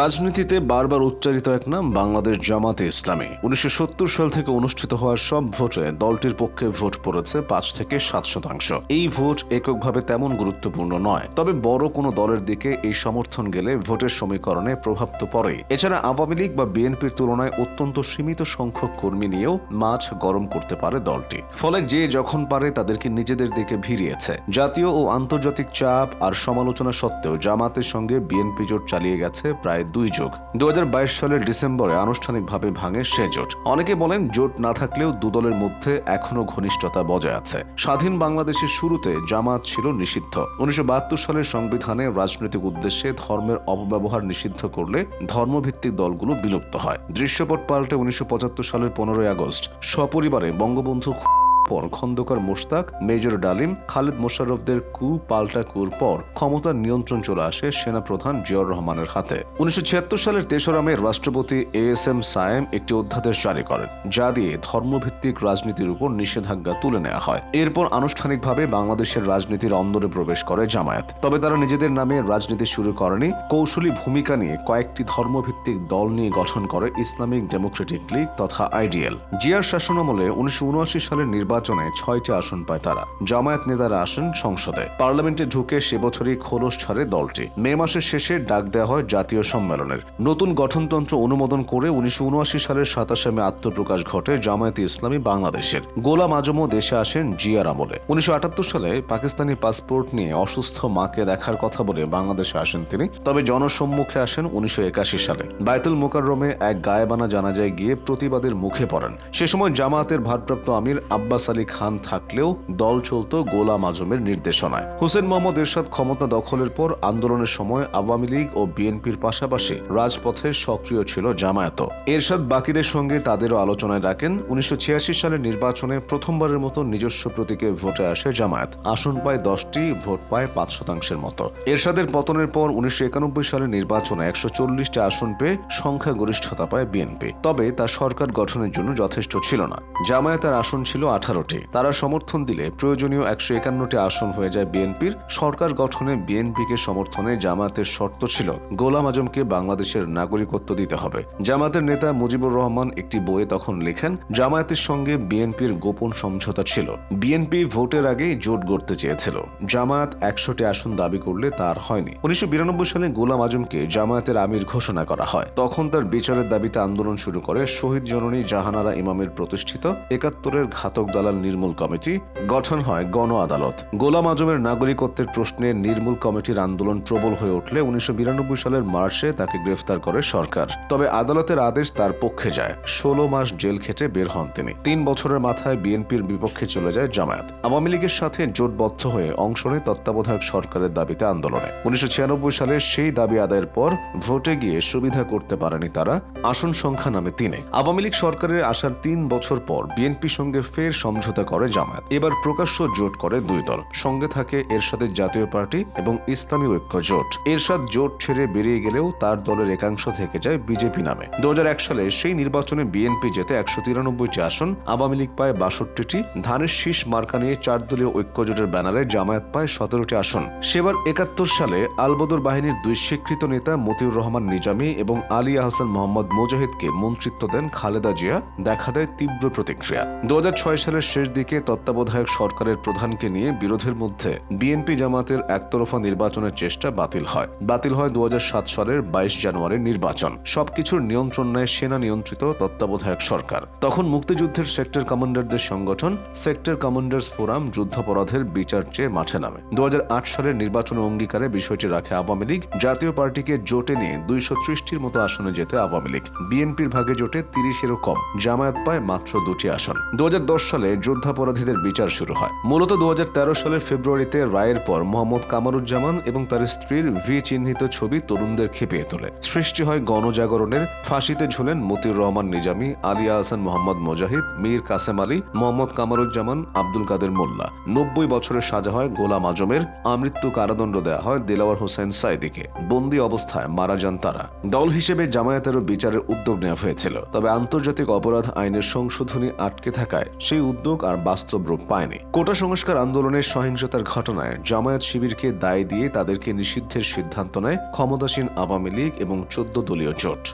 রাজনীতিতে বারবার উচ্চারিত এক নাম বাংলাদেশ জামাতে ইসলামী। উনিশশো সত্তর সাল থেকে অনুষ্ঠিত হওয়া সব ভোটে দলটির পক্ষে ভোট পড়েছে পাঁচ থেকে সাত শতাংশ। এই ভোট এককভাবে তেমন গুরুত্বপূর্ণ নয়, তবে বড় কোনো দলের দিকে এই সমর্থন গেলে ভোটের সমীকরণে প্রভাব তো পড়েই। এছাড়া আওয়ামী লীগ বা বিএনপির তুলনায় অত্যন্ত সীমিত সংখ্যক কর্মী নিয়েও মাছ গরম করতে পারে দলটি। ফলে যে যখন পারে তাদেরকে নিজেদের দিকে ভিড়িয়েছে। জাতীয় ও আন্তর্জাতিক চাপ আর সমালোচনা সত্ত্বেও জামাতের সঙ্গে বিএনপি জোট চালিয়ে গেছে প্রায় দুই যুগ। দু সালের ডিসেম্বরে আনুষ্ঠানিকভাবে ভাঙে সে জোট। অনেকে বলেন জোট না থাকলেও দুদলের মধ্যে এখনও ঘনিষ্ঠতা বজায় আছে। স্বাধীন বাংলাদেশের শুরুতে জামাত ছিল নিষিদ্ধ। উনিশশো বাহাত্তর সালের সংবিধানে রাজনৈতিক উদ্দেশ্যে ধর্মের অপব্যবহার নিষিদ্ধ করলে ধর্মভিত্তিক দলগুলো বিলুপ্ত হয়। দৃশ্যপট পাল্টে উনিশশো পঁচাত্তর সালের পনেরোই আগস্ট সপরিবারে বঙ্গবন্ধু পর খন্দকার মোশতাক, মেজর ডালিম, খালিদ মোশাররফদের কু পাল্টা কুর পর ক্ষমতার নিয়ন্ত্রণ চলে আসে সেনাপ্রধান জিয়াউর রহমানের হাতে। উনিশশো সালের তেসরা মে রাষ্ট্রপতি এ এস এম সায়েম একটি অধ্যাদেশ জারি করেন, যা দিয়ে ধর্মভিত্তিক রাজনীতির উপর নিষেধাজ্ঞা তুলে নেওয়া হয়। এরপর আনুষ্ঠানিকভাবে বাংলাদেশের রাজনীতির অন্দরে প্রবেশ করে জামায়াত। তবে তারা নিজেদের নামে রাজনীতি শুরু করেনি। কৌশলী ভূমিকা নিয়ে কয়েকটি ধর্মভিত্তিক দল নিয়ে গঠন করে ইসলামিক ডেমোক্রেটিক লীগ তথা আইডিএল। জিয়ার শাসনামলে উনিশশো সালের নির্বাচনে ছয়টি আসন পায় তারা। জামায়াত নেতারা আসেন সংসদে। পার্লামেন্টে ঢুকে সে বছরই খোলস ছাড়ে দলটি। মে মাসের শেষে ডাক দেওয়া হয় জাতীয় সম্মেলনের। নতুন গঠনতন্ত্র অনুমোদন করে উনিশশো সালের সাতাশে মে আত্মপ্রকাশ ঘটে জামায়াতে ইসলামী বাংলাদেশের। গোলাম আজমও দেশে আসেন জিয়ার আমলে। উনিশশো আটাত্তর সালে পাকিস্তানি পাসপোর্ট নিয়ে অসুস্থ মাকে দেখার কথা বলে বাংলাদেশে আসেন তিনি। তবে জনসম্মুখে আসেন উনিশশো একাশি সালে। বায়তুল মোকাররমে এক গায়েবানা জানাজায় গিয়ে প্রতিবাদের মুখে পড়েন। সে সময় জামায়াতের ভারপ্রাপ্ত আমির আব্বাস আলী খান থাকলেও দল চলত গোলাম আজমের নির্দেশনায়। হুসেন মোহাম্মদ এরশাদ ক্ষমতা দখলের পর আন্দোলনের সময় আওয়ামী লীগ ও বিএনপির পাশাপাশি রাজপথে সক্রিয় ছিল জামায়াত। এরশাদ বাকিদের সঙ্গে তাদেরও আলোচনায় ডাকেন। উনিশশো সালের নির্বাচনে প্রথমবারের মতো নিজস্ব প্রতীকে ভোটে আসে জামায়াত। আসন পায় দশটি, ভোট পায় পাঁচ শতাংশের মতো। এরশাদের পতনের পর উনিশশো একানব্বই সালের নির্বাচনে একশো চল্লিশটি আসন পেয়ে সংখ্যাগরিষ্ঠতা পায় বিএনপি। তবে তা সরকার গঠনের জন্য যথেষ্ট ছিল না। জামায়াতের আসন ছিল আঠারোটি তারা সমর্থন দিলে প্রয়োজনীয় একশো একান্নটি আসন হয়ে যায় বিএনপির। সরকার গঠনে বিএনপিকে সমর্থনে জামায়াতের শর্ত ছিল, গোলাম আজমকে বাংলাদেশের নাগরিকত্ব দিতে হবে। জামায়াতের নেতা মুজিবুর রহমান একটি বইয়ে তখন লেখেন, জামায়াতের সঙ্গে বিএনপির গোপন সমঝোতা ছিল। বিএনপি ভোটের আগেই জোট গড়তে চেয়েছিল। জামায়াত একশোটি আসন দাবি করলে তার হয়নি। উনিশশো বিরানব্বই সালে গোলাম আজমকে জামায়াতের আমির ঘোষণা করা হয়। তখন তার বিচারের দাবিতে আন্দোলন শুরু করে শহীদ জননী জাহানারা ইমামের প্রতিষ্ঠিত একাত্তরের ঘাতক দালাল নির্মূল কমিটি গঠন হয় গণ আদালত। গোলাম আজমের নাগরিকত্বের প্রশ্নে নির্মূল কমিটির আন্দোলন প্রবল হয়ে উঠলে উনিশশো সালের মার্চে তাকে গ্রেফতার করে সরকার। তবে আদালতের আদেশ তার পক্ষে যায়। ষোলো মাস জেল খেটে বের হন তিনি। তিন বছরের মাথায় বিএনপির বিপক্ষে চলে যায় জামায়াত। আওয়ামী লীগের সাথে জোটবদ্ধ হয়ে অংশ নেয় তত্ত্বাবধায়ক সরকারের দাবিতে আন্দোলনে। উনিশশো ছিয়ানব্বই সালে সেই দাবি আদায়ের পর ভোটে গিয়ে সুবিধা করতে পারেনি তারা। আসন সংখ্যা নামে তিনে। আওয়ামী লীগ সরকারের আসার তিন বছর পর বিএনপির সঙ্গে ফের সমঝোতা করে জামায়াত। এবার প্রকাশ্য জোট করে দুই দল। সঙ্গে থাকে এরশাদের জাতীয় পার্টি এবং ইসলামী ঐক্য জোট। এরশাদ জোট ছেড়ে বেরিয়ে গেলেও তার দলের একাংশ থেকে যায় বিজেপি নামে। দু সালে সেই নির্বাচনে বিএনপি যেতে একশো তিরানব্বইটি আসন, আওয়ামী লীগ পায় বাষট্টিটি, ধানের শীষ মার্কা নিয়ে চার দলীয় ঐক্য জোটের ব্যানারে জামায়াত পায় সতেরোটি আসন। সেবার একাত্তর সালে আলবদর বাহিনীর দুই স্বীকৃত নেতা মতিউর রহমান নিজামী এবং আলী আহসান মোহাম্মদ মুজাহিদকে মন্ত্রিত্ব দেন খালেদা জিয়া। দেখা দেয় তীব্র প্রতিক্রিয়া। দু ছয় সালের শেষ দিকে তত্ত্বাবধায়ক সরকারের প্রধানকে নিয়ে বিরোধের মধ্যে বিএনপি জামাতের একতরফা নির্বাচনের চেষ্টা বাতিল হয়। বাতিল হয় দু হাজার সাত সালের বাইশ জানুয়ারির নির্বাচন। সবকিছুর নিয়ন্ত্রণ নেয় সেনা নিয়ন্ত্রিত তত্ত্বাবধায়ক সরকার। তখন মুক্তিযুদ্ধের সেক্টর কমান্ডারদের সংগঠন সেক্টর কমান্ডার্স ফোরাম যুদ্ধাপরাধের বিচার চেয়ে মাঠে নামে। দু হাজার আট সালের নির্বাচন অঙ্গীকারে বিষয়টি রাখে আওয়ামী লীগ। জাতীয় পার্টিকে জোটে নিয়ে দুইশো ত্রিশটির মতো আসনে যেতে আওয়ামী লীগ। বিএনপির ভাগে জোটে তিরিশেরও কম। জামায়াত পায় মাত্র দুটি আসন। দু দশ সালে যুদ্ধাপরাধীদের বিচার শুরু হয়। মূলত দু হাজার তেরো সালের ফেব্রুয়ারিতে রায়ের পর মোহাম্মদ কামারুজ্জামান এবং তার স্ত্রীর ভি চিহ্নিত ছবি তরুণদের খেপিয়ে তোলে। সৃষ্টি হয় গণজাগরণের, ফাঁসিতে ঝুলেন মতিউর রহমান নিজামী আলিয়া হাসান মোহাম্মদ মোজাহিদ, মীর কাসেম আলী, মোহাম্মদ কামারুজ্জামান, আব্দুল কাদের মোল্লা। নব্বই বছরের সাজা হয় গোলাম আজমের, আমৃত্যু কারাদণ্ড দেওয়া হয় দিলাওয়ার হোসেন সাইদিকে বন্দি অবস্থায় মারা যান তারা। দল হিসেবে জামায়াতেরও বিচারের উদ্যোগ নেওয়া হয়েছিল। তবে আন্তর্জাতিক অপরাধ আইনের সংশোধনী আটকে থাকায় সেই উদ্যোগ আর বাস্তব রূপ পায়নি। কোটা সংস্কার আন্দোলনের সহিংসতার ঘটনায় জামায়াত শিবিরকে দায় দিয়ে তাদেরকে নিষিদ্ধের সিদ্ধান্ত নেয় ক্ষমতাসীন আওয়ামী লীগ এবং চোদ্দ দলীয় জোট।